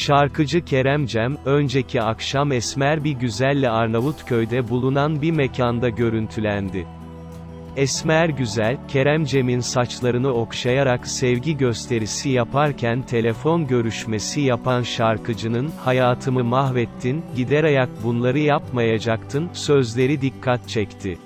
Şarkıcı Kerem Cem, önceki akşam esmer bir güzelle Arnavutköy'de bulunan bir mekanda görüntülendi. Esmer güzel, Kerem Cem'in saçlarını okşayarak sevgi gösterisi yaparken telefon görüşmesi yapan şarkıcının, hayatımı mahvettin, gider ayak bunları yapmayacaktın, sözleri dikkat çekti.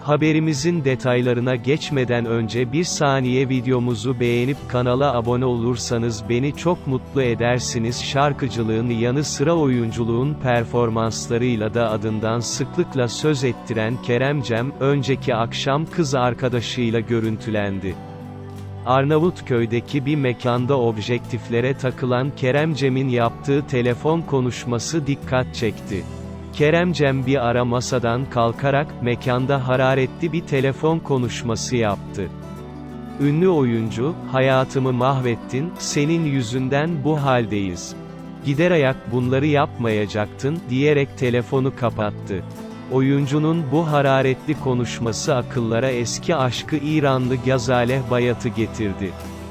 Haberimizin detaylarına geçmeden önce bir saniye videomuzu beğenip kanala abone olursanız beni çok mutlu edersiniz. Şarkıcılığın yanı sıra oyunculuğun performanslarıyla da adından sıklıkla söz ettiren Kerem Cem, önceki akşam kız arkadaşıyla görüntülendi. Arnavutköy'deki bir mekanda objektiflere takılan Kerem Cem'in yaptığı telefon konuşması dikkat çekti. Kerem Cem bir ara masadan kalkarak, mekanda hararetli bir telefon konuşması yaptı. Ünlü oyuncu, hayatımı mahvettin, senin yüzünden bu haldeyiz. Gider ayak bunları yapmayacaktın, diyerek telefonu kapattı. Oyuncunun bu hararetli konuşması akıllara eski aşkı İranlı Gazaleh Bayat'ı getirdi.